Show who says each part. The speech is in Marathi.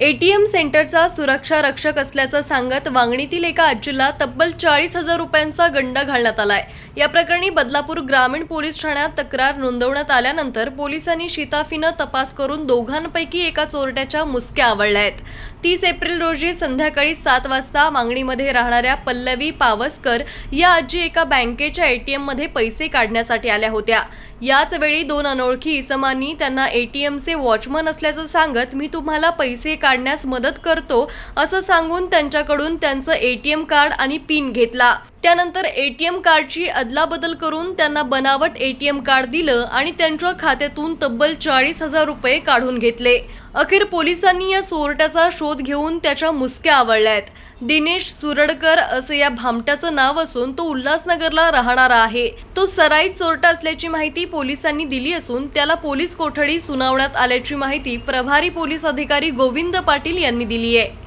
Speaker 1: सेंटरचा सुरक्षा रक्षक असल्याचं सांगत वांगणीतील एका आजीला तब्बल चाळीस हजार रुपयांचा गंडा घालण्यात आलाय. या प्रकरणी बदलापूर ग्रामीण पोलीस ठाण्यात तक्रार नोंदवण्यात आल्यानंतर पोलिसांनी शिताफीनं तपास करून दोघांपैकी एका चोरट्याच्या मुसक्या आवडल्या आहेत तीस एप्रिल रोजी संध्याकाळी सात वाजता मागणीमध्ये राहणाऱ्या पल्लवी पावसकर या आजी एका बँकेच्या एटीएममध्ये पैसे काढण्यासाठी आल्या होत्या. याच वेळी दोन अनोळखी इसमांनी त्यांना एटीएमचे वॉचमन असल्याचं सांगत मी तुम्हाला पैसे काढण्यास मदत करतो असं सांगून त्यांच्याकडून त्यांचं एटीएम कार्ड आणि पिन घेतला. त्यानंतर एटीएम कार्डची अदलाबदल करून त्यांना बनावट एटीएम कार्ड दिलं आणि त्यांच्या खात्यातून तब्बल चाळीस हजार रुपये काढून घेतले. अखेर पोलिसांनी या चोरट्याचा शोध घेऊन त्याच्या मुसक्या आवळल्या आहेत दिनेश सुरडकर असं या भामट्याचं नाव असून तो उल्हासनगरला राहणारा आहे. तो सराईत चोरटा असल्याची माहिती पोलिसांनी दिली असून त्याला पोलीस कोठडी सुनावण्यात आल्याची माहिती प्रभारी पोलीस अधिकारी गोविंद पाटील यांनी दिली आहे